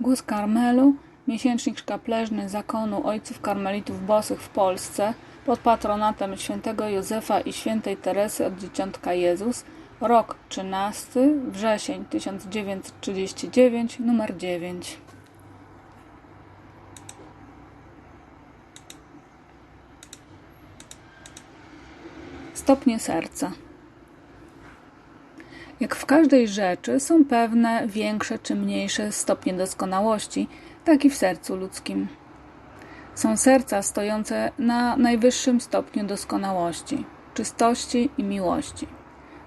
Głos Karmelu, miesięcznik szkapleżny zakonu ojców karmelitów bosych w Polsce pod patronatem świętego Józefa i świętej Teresy od Dzieciątka Jezus, rok 13, wrzesień 1939, numer 9. Stopnie serca. Jak w każdej rzeczy są pewne większe czy mniejsze stopnie doskonałości, tak i w sercu ludzkim. Są serca stojące na najwyższym stopniu doskonałości, czystości i miłości.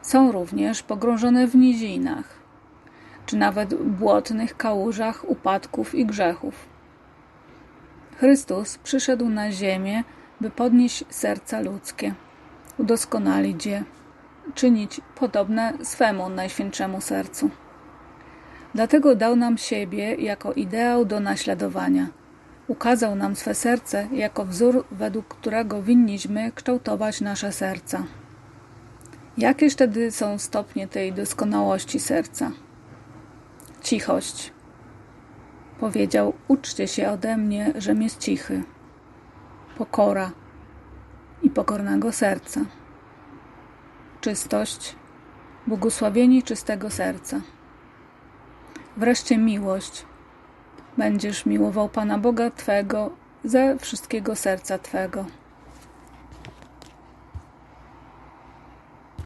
Są również pogrążone w nizinach, czy nawet błotnych kałużach upadków i grzechów. Chrystus przyszedł na ziemię, by podnieść serca ludzkie, udoskonalić je czynić podobne swemu najświętszemu sercu. Dlatego dał nam siebie jako ideał do naśladowania. Ukazał nam swe serce jako wzór, według którego winniśmy kształtować nasze serca. Jakież wtedy są stopnie tej doskonałości serca? Cichość. Powiedział: Uczcie się ode mnie, żem jest cichy. Pokora i pokornego serca czystość, błogosławieni czystego serca. Wreszcie miłość. Będziesz miłował Pana Boga Twego ze wszystkiego serca Twego.